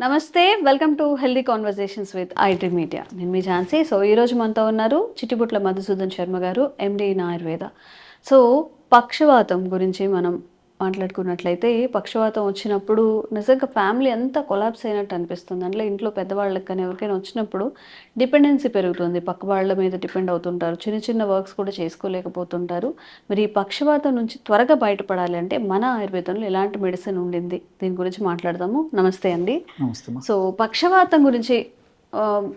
నమస్తే welcome to healthy conversations with IT media. నేను మీ ఝాన్సీ. సో ఈరోజు మనతో ఉన్నారు చిట్టిబుట్ల మధుసూదన్ శర్మ గారు ఎండి ఇన్ ఆయుర్వేద సో పక్షవాతం గురించి మనం మాట్లాడుకున్నట్లయితే పక్షవాతం వచ్చినప్పుడు నిజంగా ఫ్యామిలీ అంతా కొలాప్స్ అయినట్టు అనిపిస్తుంది. అంటే ఇంట్లో పెద్దవాళ్ళకి కానీ ఎవరికైనా వచ్చినప్పుడు డిపెండెన్సీ పెరుగుతుంది. పక్క వాళ్ళ మీద డిపెండ్ అవుతుంటారు. చిన్న చిన్న వర్క్స్ కూడా చేసుకోలేకపోతుంటారు. మరి ఈ పక్షవాతం నుంచి త్వరగా బయటపడాలి అంటే మన ఆయుర్వేదంలో ఎలాంటి మెడిసిన్ ఉండింది. దీని గురించి మాట్లాడదాము. నమస్తే అండి. సో పక్షవాతం గురించి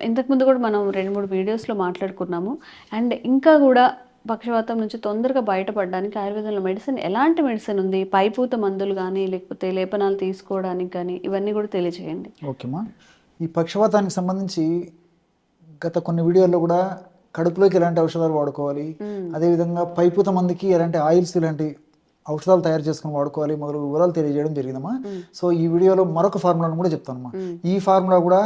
ఇంతకుముందు కూడా మనం రెండు మూడు వీడియోస్లో మాట్లాడుకున్నాము. అండ్ ఇంకా కూడా పక్షవాతం నుంచి తొందరగా బయటపడడానికి ఆయుర్వేదంలో మెడిసిన్ ఎలాంటి మెడిసిన్ ఉంది? పైపూత మందులు కానీ లేకపోతే లేపనాలు తీసుకోవడానికి కానీ ఇవన్నీ కూడా తెలియజేయండి. ఓకేమ్మా ఈ పక్షవాతానికి సంబంధించి గత కొన్ని వీడియోల్లో కూడా కడుపులోకి ఎలాంటి ఔషధాలు వాడుకోవాలి అదేవిధంగా పైపూత మందికి ఎలాంటి ఆయిల్స్ ఇలాంటి ఔషధాలు తయారు చేసుకొని వాడుకోవాలి మొదలు వివరాలు తెలియజేయడం జరిగిందమ్మా. సో ఈ వీడియోలో మరొక ఫార్ములాను కూడా చెప్తానమ్మా. ఈ ఫార్ములా కూడా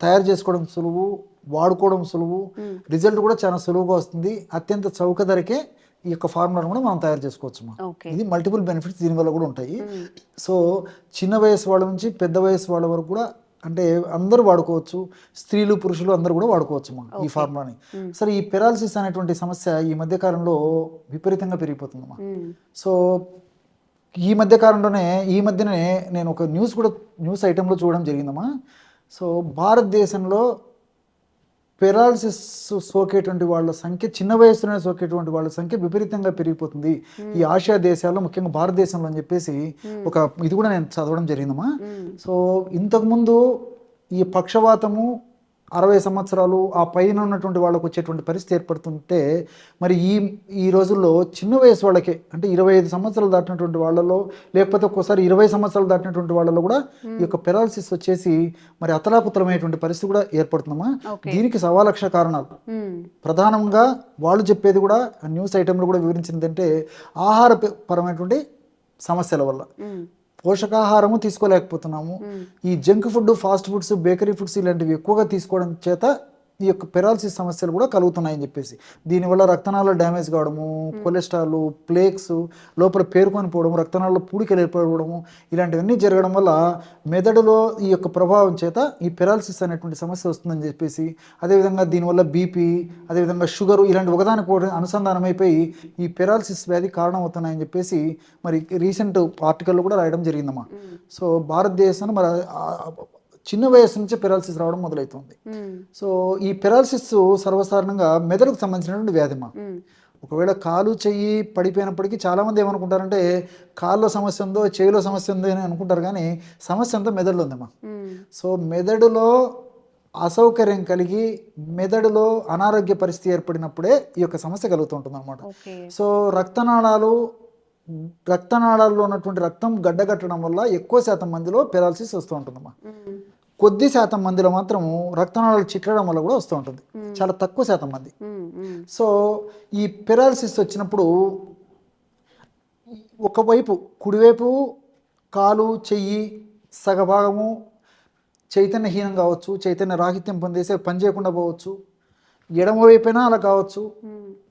తయారు చేసుకోవడం సులువు వాడుకోవడం సులువు. రిజల్ట్ కూడా చాలా సులువుగా వస్తుంది. అత్యంత చౌక ధరకే ఈ యొక్క ఫార్ములాను కూడా మనం తయారు చేసుకోవచ్చమ్మా ఓకే. ఇది మల్టిపుల్ బెనిఫిట్స్ దీనివల్ల కూడా ఉంటాయి. సో చిన్న వయసు వాళ్ళ నుంచి పెద్ద వయసు వాళ్ళ వరకు కూడా అంటే అందరూ వాడుకోవచ్చు. స్త్రీలు పురుషులు అందరూ కూడా వాడుకోవచ్చు అమ్మా ఈ ఫార్ములాని? సరే ఈ పెరాలసిస్ అనేటువంటి సమస్య ఈ మధ్య కాలంలో విపరీతంగా పెరిగిపోతుందమ్మా. సో ఈ మధ్య కాలంలోనే ఈ మధ్యనే నేను ఒక న్యూస్ కూడా న్యూస్ ఐటెంలో చూడడం జరిగిందమ్మా. సో భారతదేశంలో పెరాలసిస్ సోకేటువంటి వాళ్ళ సంఖ్య చిన్న వయసులోనే సోకేటువంటి వాళ్ళ సంఖ్య విపరీతంగా పెరిగిపోతుంది. ఈ ఆసియా దేశాల్లో ముఖ్యంగా భారతదేశంలో అని చెప్పేసి ఒక ఇది కూడా నేను చదవడం జరిగిందమ్మా. సో ఇంతకుముందు ఈ పక్షవాతము అరవై సంవత్సరాలు ఆ పైన ఉన్నటువంటి వాళ్ళకు వచ్చేటువంటి పరిస్థితి ఏర్పడుతుంటే మరి ఈ ఈ రోజుల్లో చిన్న వయసు వాళ్ళకే అంటే ఇరవై ఐదు సంవత్సరాలు దాటినటువంటి వాళ్ళలో లేకపోతే ఒక్కోసారి ఇరవై సంవత్సరాలు దాటినటువంటి వాళ్ళలో కూడా ఈ యొక్క పెరాలసిస్ వచ్చేసి మరి అతలాపుతలమైనటువంటి పరిస్థితి కూడా ఏర్పడుతుందమ్మా. దీనికి సవా లక్ష కారణాలు ప్రధానంగా వాళ్ళు చెప్పేది కూడా న్యూస్ ఐటెంలో కూడా వివరించింది అంటే ఆహార పరమైనటువంటి సమస్యల వల్ల. పోషకాహారము తీసుకోలేకపోతున్నాము. ఈ junk food fast foods bakery foods ఇలాంటివి ఎక్కువగా తీసుకోవడం చేత ఈ యొక్క పెరాలసిస్ సమస్యలు కూడా కలుగుతున్నాయని చెప్పేసి. దీనివల్ల రక్తనాళాలు డ్యామేజ్ కావడము కొలెస్ట్రాల్ ప్లేక్స్ లోపల పేరుకొని పోవడం రక్తనాళాల్లో పూడికలు ఏర్పడము ఇలాంటివన్నీ జరగడం వల్ల మెదడులో ఈ యొక్క ప్రభావం చేత ఈ పెరాలసిస్ అనేటువంటి సమస్య వస్తుందని చెప్పేసి అదేవిధంగా దీనివల్ల బీపీ అదేవిధంగా షుగర్ ఇలాంటి ఒకదానికి ఒకటి అనుసంధానమైపోయి ఈ పెరాలసిస్ వ్యాధి కారణం అవుతున్నాయని చెప్పేసి మరి రీసెంట్ ఆర్టికల్లో కూడా రాయడం జరిగిందమ్మా. సో భారతదేశంలో మరి చిన్న వయసు నుంచే పెరాలసిస్ రావడం మొదలవుతుంది సో ఈ పెరాలసిస్ సర్వసాధారణంగా మెదడుకు సంబంధించినటువంటి వ్యాధిమా. ఒకవేళ కాలు చెయ్యి పడిపోయినప్పటికీ చాలామంది ఏమనుకుంటారంటే కాల్లో సమస్య ఉందో చెయ్యిలో సమస్య ఉందో అని అనుకుంటారు కానీ సమస్య అంతా మెదడులో ఉందమ్మా. సో మెదడులో అసౌకర్యం కలిగి మెదడులో అనారోగ్య పరిస్థితి ఏర్పడినప్పుడే ఈ యొక్క సమస్య కలుగుతూ ఉంటుంది అనమాట సో రక్తనాళాలు రక్తనాళాల్లో ఉన్నటువంటి రక్తం గడ్డగట్టడం వల్ల ఎక్కువ శాతం మందిలో పెరాలసిస్ వస్తూ ఉంటుందమ్మా. కొద్ది శాతం మందిలో మాత్రం రక్తనాళాలు చిట్లడం వల్ల కూడా వస్తూ ఉంటుంది. చాలా తక్కువ శాతం మంది. సో ఈ పెరాలసిస్ వచ్చినప్పుడు ఒకవైపు కుడివైపు కాలు చెయ్యి సగభాగము చైతన్యహీనం కావచ్చు చైతన్య రాహిత్యం పొందేసే పని చేయకుండా పోవచ్చు ఎడమ వైపైనా అలా కావచ్చు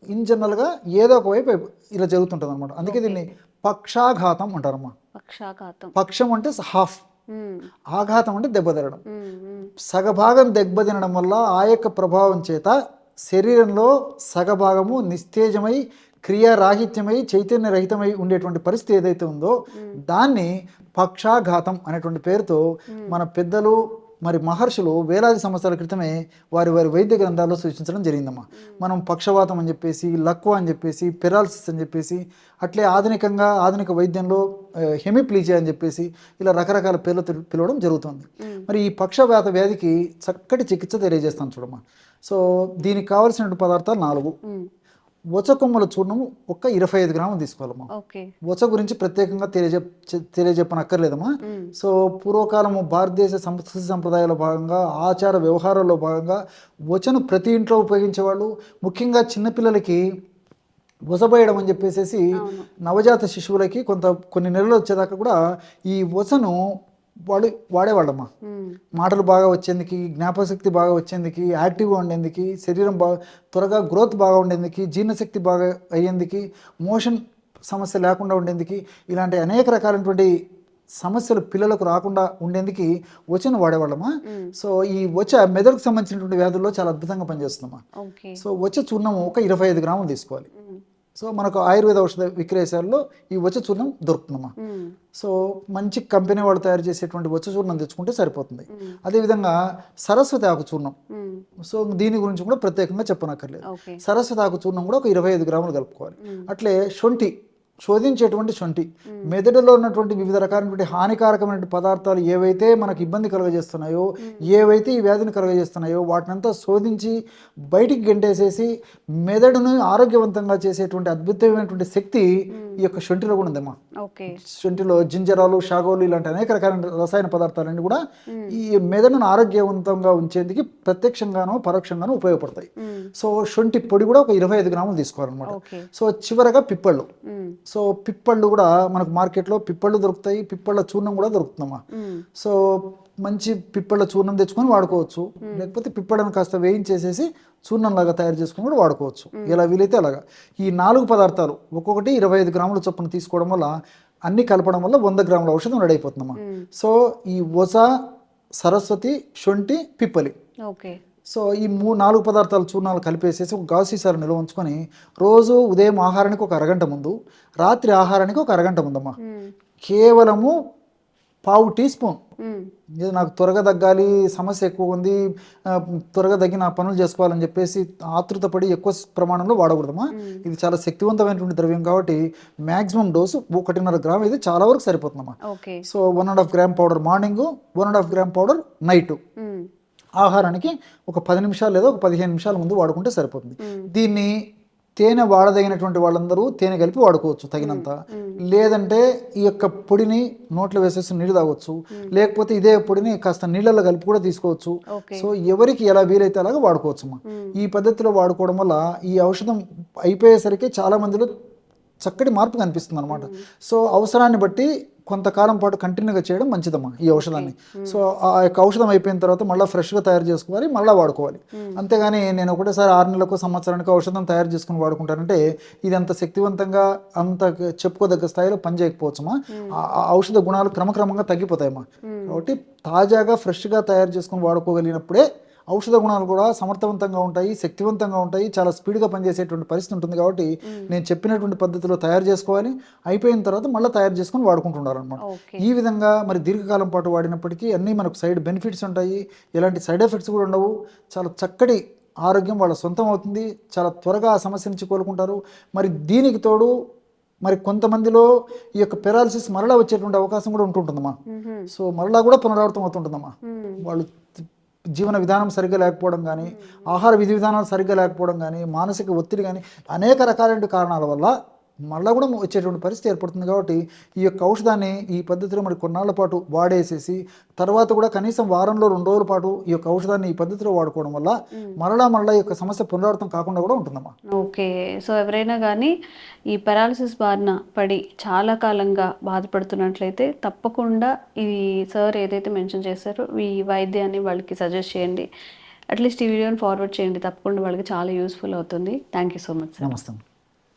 ఇన్ జనరల్గా ఏదో ఒక వైపు ఇలా జరుగుతుంటుంది అనమాట అందుకే దీన్ని పక్షాఘాతం అంటారమ్మా. పక్షాఘాతం. పక్షం అంటే హాఫ్. ఉమ్, ఆఘాతం అంటే దెబ్బతినడం. ఉమ్, ఉమ్, సగభాగం దెబ్బతినడం వల్ల ఆ యొక్క ప్రభావం చేత శరీరంలో సగభాగము నిస్తేజమై క్రియారాహిత్యమై చైతన్యరహితమై ఉండేటువంటి పరిస్థితి ఏదైతే ఉందో దాన్ని పక్షాఘాతం అనేటువంటి పేరుతో మన పెద్దలు మరి మహర్షులు వేలాది సంవత్సరాల క్రితమే వారి వారి వైద్య గ్రంథాల్లో సూచించడం జరిగిందమ్మా. మనం పక్షవాతం అని చెప్పేసి లక్వ అని చెప్పేసి పెరాలసిస్ అని చెప్పేసి అట్లే ఆధునికంగా ఆధునిక వైద్యంలో హెమిప్లీజియా అని చెప్పేసి ఇలా రకరకాల పేర్లతో పిలవడం జరుగుతుంది. మరి ఈ పక్షవాత వ్యాధికి చక్కటి చికిత్స తెలియజేస్తాను చూడమ్మా. సో దీనికి కావలసిన పదార్థాలు నాలుగు. వచ కొమ్మల చూర్ణము ఒక ఇరవై ఐదు గ్రాములు తీసుకోవాలమ్మా. ఓకే. వచ గురించి ప్రత్యేకంగా తెలియజెప్ తెలియజెప్పనక్కర్లేదమ్మా. సో పూర్వకాలము భారతదేశ సంస్కృతి సంప్రదాయాల భాగంగా ఆచార వ్యవహారాల్లో భాగంగా వచను ప్రతి ఇంట్లో ఉపయోగించేవాళ్ళు ముఖ్యంగా చిన్నపిల్లలకి వసబోయడం అని చెప్పేసి నవజాత శిశువులకి కొంత కొన్ని నెలలు వచ్చేదాకా కూడా ఈ వసను వాడి వాడేవాళ్ళమ్మా. మాటలు బాగా వచ్చేందుకు జ్ఞాపకశక్తి బాగా వచ్చేందుకు యాక్టివ్గా ఉండేందుకు శరీరం బాగా త్వరగా గ్రోత్ బాగా ఉండేందుకు జీర్ణశక్తి బాగా అయ్యేందుకు మోషన్ సమస్య లేకుండా ఉండేందుకు ఇలాంటి అనేక రకాలైనటువంటి సమస్యలు పిల్లలకు రాకుండా ఉండేందుకు వచను వాడేవాళ్ళమా సో ఈ వచ మెదడుకు సంబంధించినటువంటి వ్యాధుల్లో చాలా అద్భుతంగా పనిచేస్తుందమ్మా. సో వచ్చ చూర్ణం ఒక ఇరవై ఐదు గ్రాములు తీసుకోవాలి. సో మనకు ఆయుర్వేద ఔషధ విక్రయశాలలో ఈ వచ్చ చూర్ణం దొరుకుతుందమ్మా సో మంచి కంపెనీ వాళ్ళు తయారు చేసేటువంటి వచ్చ చూర్ణం తెచ్చుకుంటే సరిపోతుంది. అదేవిధంగా సరస్వతి ఆకు చూర్ణం సో దీని గురించి కూడా ప్రత్యేకంగా చెప్పనక్కర్లేదు. సరస్వతి ఆకు చూర్ణం కూడా ఒక ఇరవై ఐదు గ్రాములు కలుపుకోవాలి. అట్లే శొంఠి శోధించేటువంటి శొంఠి. మెదడులో ఉన్నటువంటి వివిధ రకాలైనటువంటి హానికారకమైన పదార్థాలు ఏవైతే మనకు ఇబ్బంది కలుగజేస్తున్నాయో ఏవైతే ఈ వ్యాధిని కలుగజేస్తున్నాయో వాటినంతా శోధించి బయటికి గెంటేసేసి మెదడును ఆరోగ్యవంతంగా చేసేటువంటి అద్భుతమైనటువంటి శక్తి ఈ యొక్క శొంఠిలో కూడా ఉందమ్మా. శొంఠిలో జింజరాలు షాగోలు ఇలాంటి అనేక రకాలైన రసాయన పదార్థాలన్నీ కూడా ఈ మెదడును ఆరోగ్యవంతంగా ఉంచేందుకు ప్రత్యక్షంగానో పరోక్షంగానో ఉపయోగపడతాయి. సో శొంఠి పొడి కూడా ఒక ఇరవై ఐదు గ్రాములు తీసుకోవాలన్నమాట. సో చివరగా పిప్పళ్ళు. సో పిప్పళ్ళు కూడా మనకు మార్కెట్లో పిప్పళ్ళు దొరుకుతాయి పిప్పళ్ళ చూర్ణం కూడా దొరుకుతుందమ్మా. సో మంచి పిప్పళ్ళ చూర్ణం తెచ్చుకొని వాడుకోవచ్చు. లేకపోతే పిప్పళ్ళను కాస్త వేయించేసేసి చూర్ణం లాగా తయారు చేసుకుని కూడా వాడుకోవచ్చు. ఎలా వీలైతే అలాగా. ఈ నాలుగు పదార్థాలు ఒక్కొక్కటి ఇరవై ఐదు గ్రాముల చొప్పున తీసుకోవడం వల్ల అన్ని కలపడం వల్ల వంద గ్రాముల ఔషధం రెడీ అయిపోతుందమ్మా. సో ఈ వస సరస్వతి శొంఠి పిప్పలి. ఓకే. సో ఈ మూడు నాలుగు పదార్థాలు చూర్ణాలు కలిపేసేసి ఒక గాజు సీసాలు నిల్వ ఉంచుకొని రోజు ఉదయం ఆహారానికి ఒక అరగంట ముందు రాత్రి ఆహారానికి ఒక అరగంట ముందమ్మా. కేవలము పావు టీ స్పూన్. ఇది నాకు త్వరగా తగ్గాలి సమస్య ఎక్కువ ఉంది త్వరగా తగ్గి నా పనులు చేసుకోవాలని చెప్పేసి ఆతృతపడి ఎక్కువ ప్రమాణంలో వాడకూడదమ్మా. ఇది చాలా శక్తివంతమైనటువంటి ద్రవ్యం కాబట్టి మ్యాక్సిమం డోసు ఒకటిన్నర గ్రామ్ ఇది చాలా వరకు సరిపోతుందమ్మా. So one and half gram powder morning one and half gram powder night. ఆహారానికి ఒక పది నిమిషాలు లేదా ఒక పదిహేను నిమిషాల ముందు వాడుకుంటే సరిపోతుంది. దీన్ని తేనె వాడదగినటువంటి వాళ్ళందరూ తేనె కలిపి వాడుకోవచ్చు తగినంత. లేదంటే ఈ యొక్క పొడిని నోట్లో వేసేసి నీళ్ళు తాగొచ్చు. లేకపోతే ఇదే పొడిని కాస్త నీళ్ళలో కలిపి కూడా తీసుకోవచ్చు. సో ఎవరికి ఎలా వీలైతే అలాగా వాడుకోవచ్చు అమ్మా ఈ పద్ధతిలో వాడుకోవడం వల్ల ఈ ఔషధం అయిపోయేసరికి చాలా మందిలో చక్కటి మార్పు కనిపిస్తుంది అనమాట సో అవసరాన్ని బట్టి కొంతకాలం పాటు కంటిన్యూగా చేయడం మంచిదమ్మా ఈ ఔషధాన్ని. సో ఆ యొక్క ఔషధం అయిపోయిన తర్వాత మళ్ళీ ఫ్రెష్గా తయారు చేసుకోవాలి మళ్ళీ వాడుకోవాలి. అంతేగాని నేను ఒకటేసారి ఆరు నెలలకు సంవత్సరానికి ఔషధం తయారు చేసుకుని వాడుకుంటానంటే ఇది అంత శక్తివంతంగా అంత చెప్పుకోదగ్గ స్థాయిలో పనిచేయకపోవచ్చమ్మా. ఆ ఆ ఔషధ గుణాలు క్రమక్రమంగా తగ్గిపోతాయమ్మా. కాబట్టి తాజాగా ఫ్రెష్గా తయారు చేసుకుని వాడుకోగలిగినప్పుడే ఔషధ గుణాలు కూడా సమర్థవంతంగా ఉంటాయి శక్తివంతంగా ఉంటాయి చాలా స్పీడ్గా పనిచేసేటువంటి పరిస్థితి ఉంటుంది కాబట్టి నేను చెప్పినటువంటి పద్ధతిలో తయారు చేసుకోవాలి. అయిపోయిన తర్వాత మళ్ళీ తయారు చేసుకొని వాడుకుంటున్నారు అనమాట ఓకే. ఈ విధంగా మరి దీర్ఘకాలం పాటు వాడినప్పటికీ అన్నీ మనకు సైడ్ బెనిఫిట్స్ ఉంటాయి. ఎలాంటి సైడ్ ఎఫెక్ట్స్ కూడా ఉండవు. చాలా చక్కటి ఆరోగ్యం వాళ్ళ సొంతం అవుతుంది. చాలా త్వరగా ఆ సమస్య నుంచి కోలుకుంటారు. మరి దీనికి తోడు మరి కొంతమందిలో ఈ యొక్క పెరాలసిస్ మరలా వచ్చేటువంటి అవకాశం కూడా ఉంటుంటుందమ్మా. సో మరలా కూడా పునరావృతం అవుతుంటుందమ్మా. వాళ్ళు జీవన విధానం సరిగ్గా లేకపోవడం కానీ ఆహార విధి విధానాలు సరిగ్గా లేకపోవడం కానీ మానసిక ఒత్తిడి కానీ అనేక రకాలైన కారణాల వల్ల మళ్ళా కూడా వచ్చేటువంటి పరిస్థితి ఏర్పడుతుంది కాబట్టి ఈ యొక్క ఔషధాన్ని ఈ పద్ధతిలో మరి కొన్నాళ్ళ పాటు వాడేసేసి తర్వాత కూడా కనీసం వారంలో రెండు రోజుల పాటు ఈ యొక్క ఔషధాన్ని ఈ పద్ధతిలో వాడుకోవడం వల్ల మరలా మరలా ఈ యొక్క సమస్య పునరావృతం కాకుండా కూడా ఉంటుందమ్మా. ఓకే. సో ఎవరైనా కానీ ఈ పెరాలసిస్ బారిన పడి చాలా కాలంగా బాధపడుతున్నట్లయితే తప్పకుండా ఈ సార్ ఏదైతే మెన్షన్ చేశారో ఈ వైద్యాన్ని వాళ్ళకి సజెస్ట్ చేయండి. అట్లీస్ట్ ఈ వీడియోని ఫార్వర్డ్ చేయండి. తప్పకుండా వాళ్ళకి చాలా యూస్ఫుల్ అవుతుంది. Thank you so much sir. నమస్తే